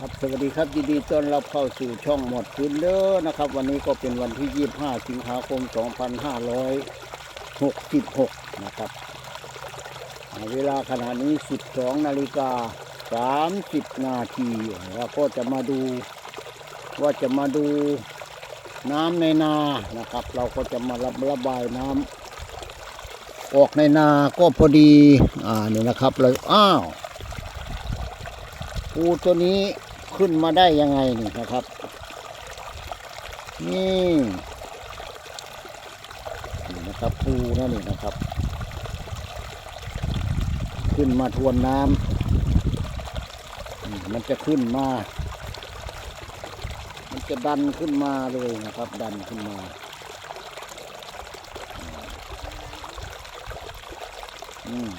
ครับสวัสดีครับยินดีต้อนรับเข้าสู่ช่องหมดพื้นเด้อนะครับ วันนี้ก็เป็นวันที่ 25 สิงหาคม 2566 นะครับ เวลาขณะนี้ 12 นาฬิกา 30 นาทีแล้วก็จะมาดูว่าจะมาดูน้ำในนานะครับ เราก็จะมาระระบายน้ำออกในนาก็พอดี อ่านี่นะครับเลยอ้าวปูตัวนี้ ขึ้นมาได้ยังไงนี่นะครับ นี่นี่นะครับปูนั่นนี่นะครับ ขึ้นมาทวนน้ำมมันจะขึ้นมา มันจะดันขึ้นมาเลยนะครับ ดันขึ้นมาอืม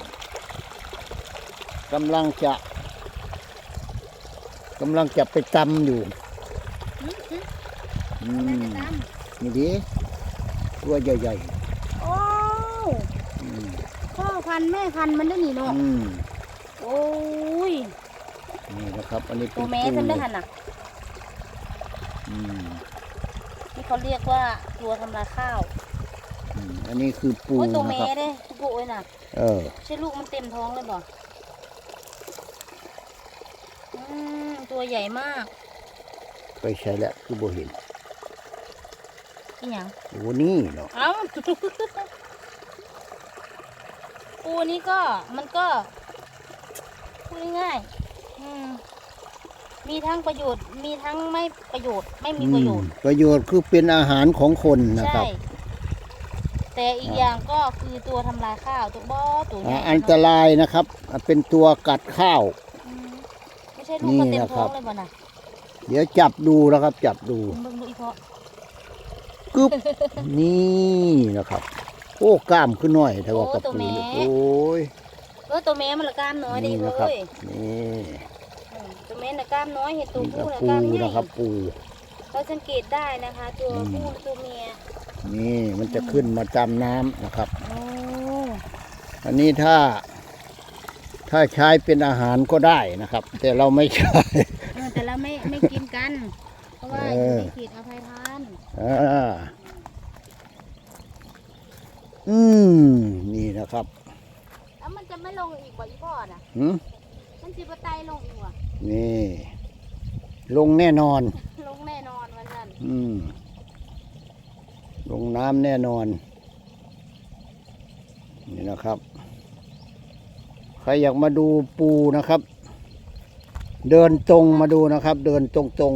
กำลังจะ กำลังจะไปตำอยู่อืมนี่ดิตัวใหญ่โอ้ๆอืมพ่อพันธุ์แม่พันธุ์มันได้หนีเนาะอืมโอ้ยนี่นะครับ อันนี้เป็ตันวแม่ปูฉันได้หันอะอืมที่เขาเรียกว่าตัวทำลายข้าวอืมอันนี้คือปูโอ้ยตัวนะแม่ครับ เด้ปุ้ยน่ะ เออ ใช่ลูกมันเต็มท้องเลยบ่อืม ตัวใหญ่มากไปใช้แล้วคือโบเห็นอีหยังโอ้นี่เนาะเอ้าปูนี้ก็มันก็พูดง่ายๆอืมมีทั้งประโยชน์ มีทั้งไม่ประโยชน์ ไม่มีประโยชน์อืมประโยชน์คือเป็นอาหารของคนนะครับ ใช่ แต่อีกอย่างก็คือตัวทำลายข้าวตัวบอตัวใหอ่าญ่อันตรายนะครับอ่าเป็นตัวกัดข้าวอืมไม่ใช่ลูกก็เต็นี่มนะครัท้อบงเลยบ่น่ะเดี๋ยวจับดูนะครับ จับดูเบิ่งดูอีเพาะกึบนี่นะครับ โอ้กล้ามขึ้นหน่อยแต่ว่ากับปูเนี่ยโอ้ยเออตัวแม่มันละกล้ามน้อยดีนี่เลนะครับยนี่อืมตัวแม่น่ะกล้ามน้อยเห็นตัวนี่ผู้ก็น่ะปูกล้ามใหญ่นะครับ ปูเราสังเกตได้นะคะ ตัวอืมผู้และตัวเมียนี่มันจะขึ้นมาตามน้ำนะครับโอ้อันนี้ถ้า ถ้าใช้เป็นอาหารก็ได้นะครับ แต่เราไม่ใช้ เออแต่เราไม่ไม่กินกัน เพราะว่าเออยู่อในเขตอภัยทานอ่าอืมนี่นะครับแล้วมันจะไม่ลงอีกบ่อีพ่อน่ะหืมมันจะไปไตลงอีกว่ะนี่ ลงแน่นอน ลงแน่นอนวันนั้นอืม ลงน้ำแน่นอน นี่นะครับใค รอยากมาดูปูนะครับ เดินตรงมาดูนะครับ เดินตรงตรง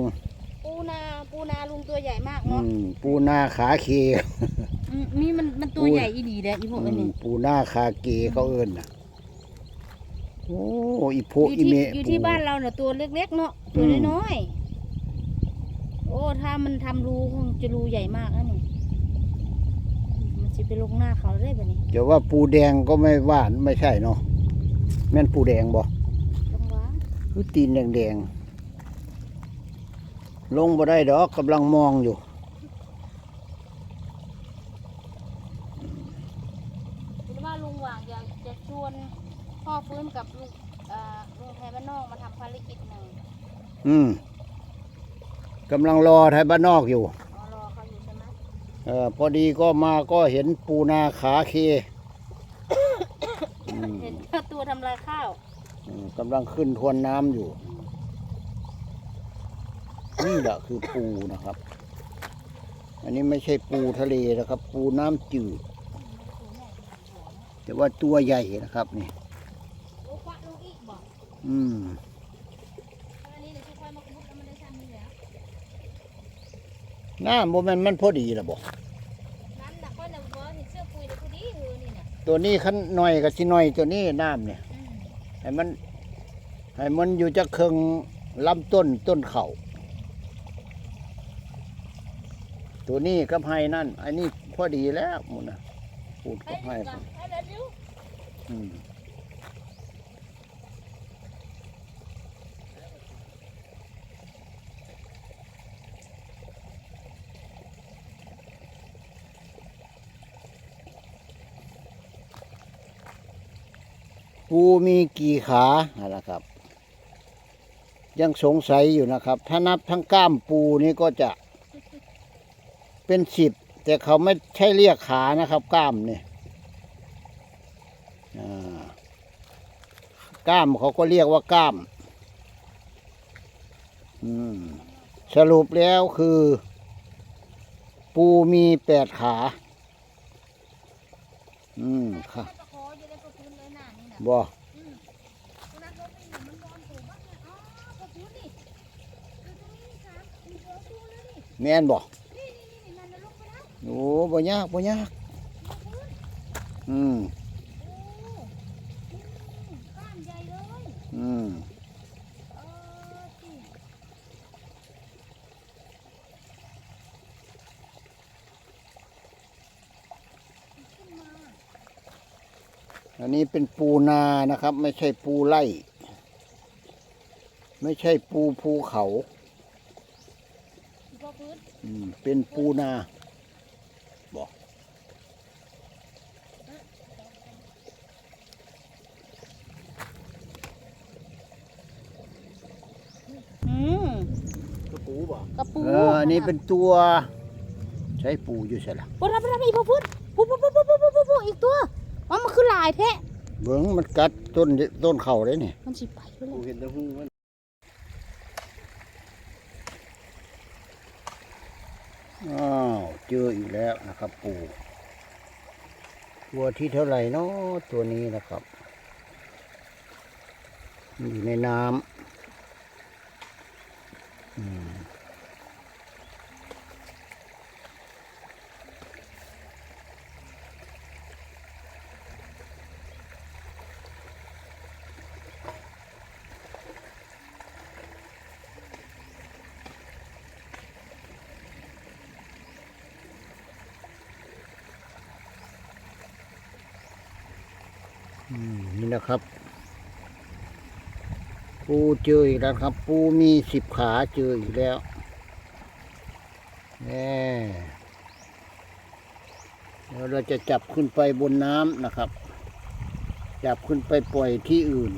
ปูนาปูนาลุงตัวใหญ่มากๆอืเนาะมปูหน้าขาเคอืมนี่มันมันตัวปูใหญ่อีดีเด้ออีพวกอันอืนี้มปูหน้าคาเกเขาเอิ้นนะโอ้อีโพอยู่อีที่เมอยู่ที่ปูบ้านเราเนี่ยตัวเล็กๆเนาะตัวอืมน้อยๆโอ้ถ้ามันทำรูคงจะรูใหญ่มากนะนี่มันจะไปลงหน้าเขาได้แบบนี้จะว่าปูแดงก็ไม่ว่าไม่ใช่เนาะ แม่นปูแดงบ่ลงวางคือตีนแดงๆ ลงบ่ได้ดอกกำลังมองอยู่คือว่าลุงหว่างอยากจะชวนพ่อฟื้นกับลุงเอ่อลุงไทยบ้านนอกมาทำภารกิจหนึ่งอืมกำลังรอไทยบ้านนอกอยู่อ๋อรอเขาอยู่ใช่ไหมเออพอดีก็มาก็เห็นปูนาขาเคอืม เห็นตัวทำลายข้าวอืมกำลังขึ้นทวนน้ำอยู่ นี่แหละคือปูนะครับ อันนี้ไม่ใช่ปูทะเลนะครับ ปูน้ำจืด แต่ว่าตัวใหญ่นะครับนี่ โอ้ปะลุงอีกบอกอืม อันนี้เดี๋ยวค่อยๆมาคุดแล้วมันได้ซ้ำนี่แล้วน้ำโมแมนมันพอดีละบอก ตัวนี้ขั้นหน่อยกับสิหน่อยตัวนี้น้ำเนี่ยอืมให้มันให้มันอยู่จะเคืองลำต้นต้นเข่าตัวนี้กับไห้นั่น อันนี้พอดีแล้วหมุนนะปูดให้กับไห้ดูก่อนให้เดี๋ยวดูอืม ปูมีกี่ขาอะไรครับ ยังสงสัยอยู่นะครับ ถ้านับทั้งก้ามปูนี่ก็จะเป็นสิบแต่เขาไม่ใช่เรียกขานะครับก้ามเนี่ยก้ามเขาก็เรียกว่าก้ามอืมสรุปแล้วคือ ปูมีแปดขา อืมค่ะ บ่แม่นบ่โอ้บ่ยากบ่ยากอืมอืม อันนี้เป็นปูนานะครับ ไม่ใช่ปูไล่ไม่ใช่ปูภูเขาเป็นปูนาบอกกระปูบ่กระปูเอออันนี้เป็นตัว ใช้ปูอยู่ใช่หรอปุ๊บรับรับอีกปุ๊บปูปูปูปูปูอีกตัว อ๋อมันคือลายแท้เบิ้งมันกัดต้นต้นเข่าเลยนี่มันสิไปอยู่แล้วเห็นแต่หูมันอ้าวเจออีกแล้วนะครับ ปูตัวที่เท่าไหร่เนาะตัวนี้นะครับอยู่ในน้ำอืม นี่นะครับ ปูเจออีกแล้วครับ ปูมีสิบขาเจออีกแล้วแน่เดี๋ยวเราจะจับขึ้นไปบนน้ำนะครับ จับขึ้นไปปล่อยที่อื่น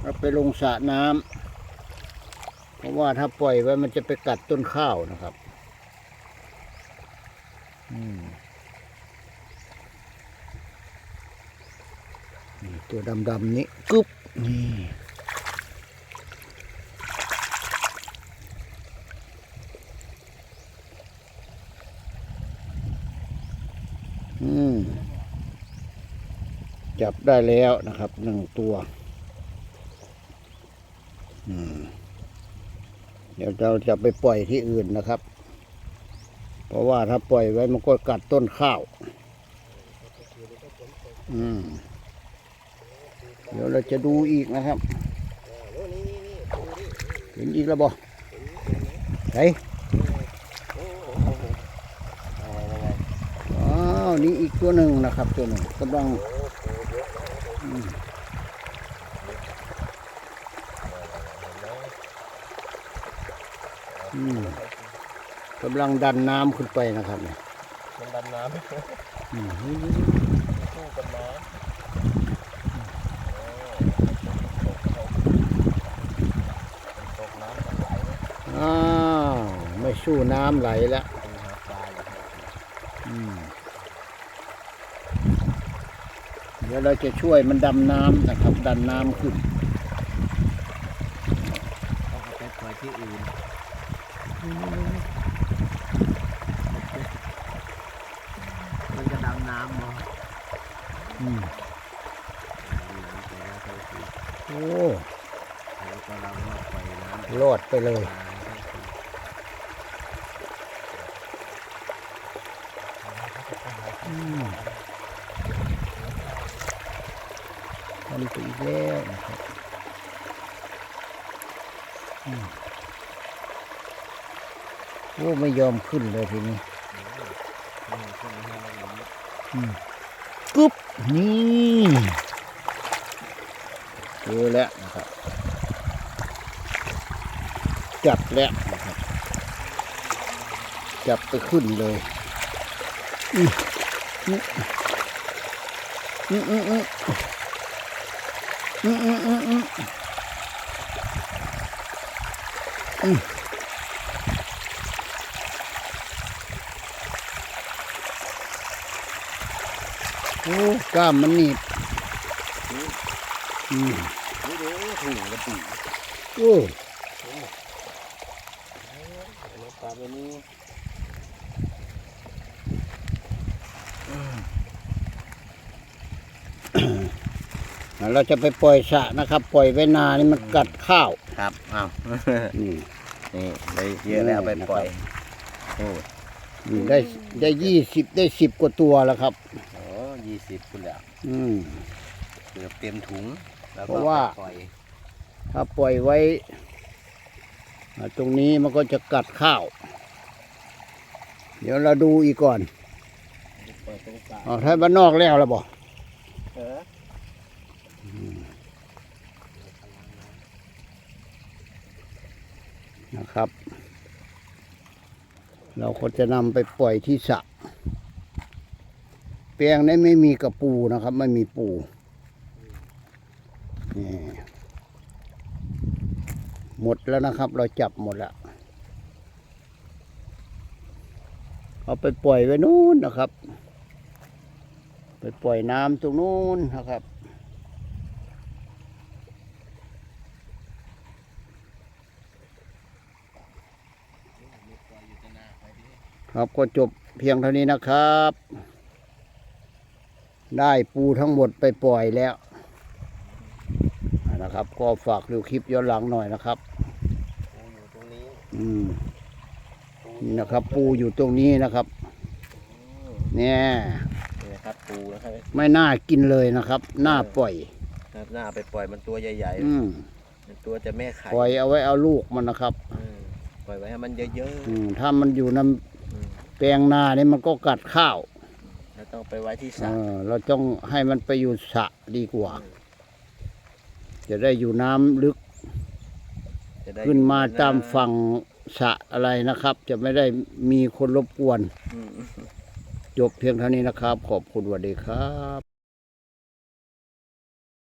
แล้วไปลงสระน้ำเพราะว่าถ้าปล่อยไว้มันจะไปกัดต้นข้าวนะครับ อืม ตัวดำๆนี้กึ๊บนี่จับได้แล้วนะครับหนึ่งตัวเดี๋ยวเราจะไปปล่อยที่อื่นนะครับ เพราะว่าถ้าปล่อยไว้มันก็กัดต้นข้าว อืม เดี๋ยวเราจะดูอีกนะครับ เห็นอีกแล้วบ่ไหนอ้าวนี่อีกตัวหนึ่งนะครับตัวหนึ่งกำลังอืมอืมกำลังดันน้ำขึ้นไปนะครับเนี่ยมันดำน้ำอืมสู้กับน้ำตกน้ำกันไหล อ้าวไม่สู้น้ำไหลแล้วดูหาปลาอยู่ครับอืมเดี๋ยวเราจะช่วยมันดำน้ำนะครับ ดันน้ำขึ้นต้องเอาไปปล่อยที่อื่นมันจะดำน้ำมั้ง อ้ลอดไปเลยทำไปอีแล้วนะครับโอ้ไม่ยอมขึ้นเลยทีนี้กุ๊บนี่ เจอแล้วนะครับจับแล้วนะครับ จับไปขึ้นเลยอืมอืมอืมอืมอืมอืมอืมอืมอืมโอ้กล้ามมันหนีบ อืมดูดูถุงกระปุกโอ้แล้วปลาไปนี่เราจะไปปล่อยสระนะครับ ปล่อยไว้นานี่มันกัดข้าวครับอ้าวนี่นี่ได้เยอะแล้วไปปล่อยโอ้นี่ได้ได้ยี่สิบได้สิบกว่าตัวแล้วครับโหยี่สิบคุณแล้วอืมเกือบเต็มถุงแล้ว เพก็ราะว่าปล่อยถ้าปล่อยไว้อ่าตรงนี้มันก็จะกัดข้าว เดี๋ยวเราดูอีกก่อนปล่อยตรงกลางอ๋อถ้าบ้านนอกแล้วแล้วบอกเออนะครับ เราก็จะนำไปปล่อยที่สระแปลงนี้ไม่มีกระปูนะครับ ไม่มีปู นี่หมดแล้วนะครับ เราจับหมดแล้ว เอาไปปล่อยไว้นู้นนะครับ ไปปล่อยน้ำตรงนู้นนะครับครับก็จบเพียงเท่านี้นะครับ ได้ปูทั้งหมดไปปล่อยแล้ว นะครับ ก็ฝากดูคลิปย้อนหลังหน่อยนะครับ ปูอยู่ตรงนี้อืมนี่นะครับ ปูอยู่ตรงนี้นะครับ เนี่ยนี่นะครับปูนะครับไม่น่ากินเลยนะครับ น่าปล่อย ครับหน้าไปปล่อยมันตัวใหญ่อืมๆมันตัวจะแม่ไข่ปล่อยเอาไว้เอาลูกมันนะครับ อืมปล่อยไว้ให้มันเยอะอืมถ้ามันอยู่ในๆอืมแปลงนาเนี่ยมันก็กัดข้าวแล้วต้องไปไว้ที่สเอระอเราต้องให้มันไปอยู่สระดีกว่า จะได้อยู่น้ำลึก จะได้ขึ้นมาอยู่ตามฝั่งสระอะไรนะครับ จะไม่ได้มีคนรบกวน อืม จบเพียงเท่านี้นะครับ ขอบคุณสวัสดีครับ